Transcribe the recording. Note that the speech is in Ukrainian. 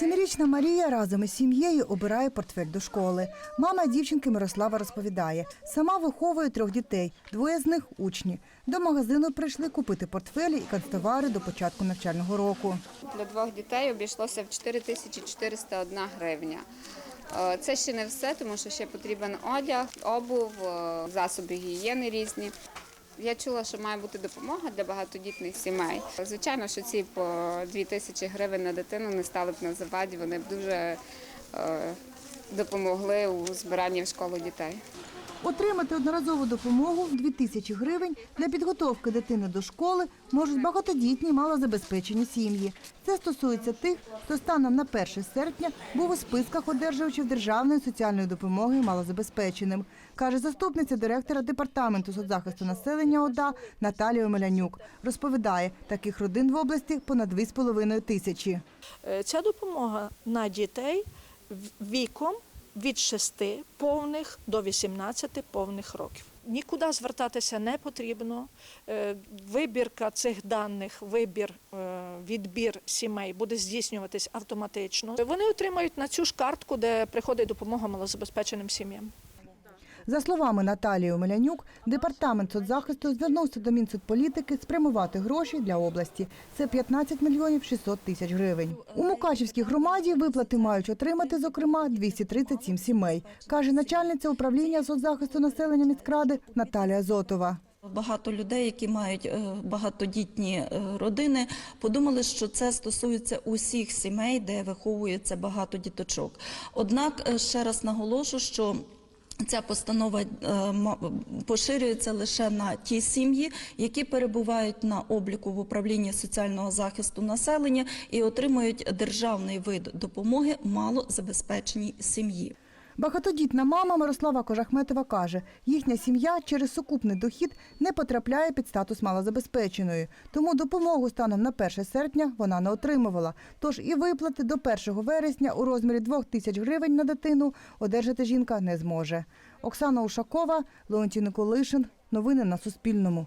Семирічна Марія разом із сім'єю обирає портфель до школи. Мама дівчинки Мирослава розповідає, сама виховує трьох дітей, двоє з них учні. До магазину прийшли купити портфелі і канцтовари до початку навчального року. Для двох дітей обійшлося в 4401 гривня. Е, Це ще не все, тому що ще потрібен одяг, обув, е, засоби гігієни різні. Я чула, що має бути допомога для багатодітних сімей. Звичайно, що ці по 2 тисячі гривень на дитину не стали б на заваді, вони б дуже е, допомогли у збиранні в школу дітей. Отримати одноразову допомогу 2 тисячі гривень для підготовки дитини до школи можуть багатодітні малозабезпечені сім'ї. Це стосується тих, хто станом на 1 серпня був у списках одержувачів державної соціальної допомоги малозабезпеченим, каже заступниця директора департаменту соцзахисту населення ОДА Наталія Омелянюк. Розповідає, таких родин в області понад 2,5 тисячі. Е, Ця допомога на дітей віком від 6 повних до 18 повних років. Нікуди звертатися не потрібно. Е, Вибірка цих даних, вибір, е, відбір сімей буде здійснюватись автоматично. Вони отримають на цю ж картку, де приходить допомога малозабезпеченим сім'ям. За словами Наталії Омелянюк, департамент соцзахисту звернувся до Мінсоцполітики спрямувати гроші для області. Це 15 мільйонів 600 тисяч гривень. У Мукачівській громаді виплати мають отримати, зокрема, 237 сімей, каже начальниця управління соцзахисту населення міськради Наталія Зотова. Багато людей, які мають е, багатодітні е, родини, подумали, що це стосується усіх сімей, де виховується багато діточок. Однак е, ще раз наголошу, що Ця постанова е, поширюється лише на ті сім'ї, які перебувають на обліку в управлінні соціального захисту населення і отримують державний вид допомоги малозабезпеченій сім'ї. Багатодітна мама Мирослава Кожахметова каже, їхня сім'я через сукупний дохід не потрапляє під статус малозабезпеченої. Тому допомогу станом на 1 серпня вона не отримувала. Тож і виплати до 1 вересня у розмірі 2 тисяч гривень на дитину одержати жінка не зможе. Оксана Ушакова, Леонтій Николишин. Новини на Суспільному.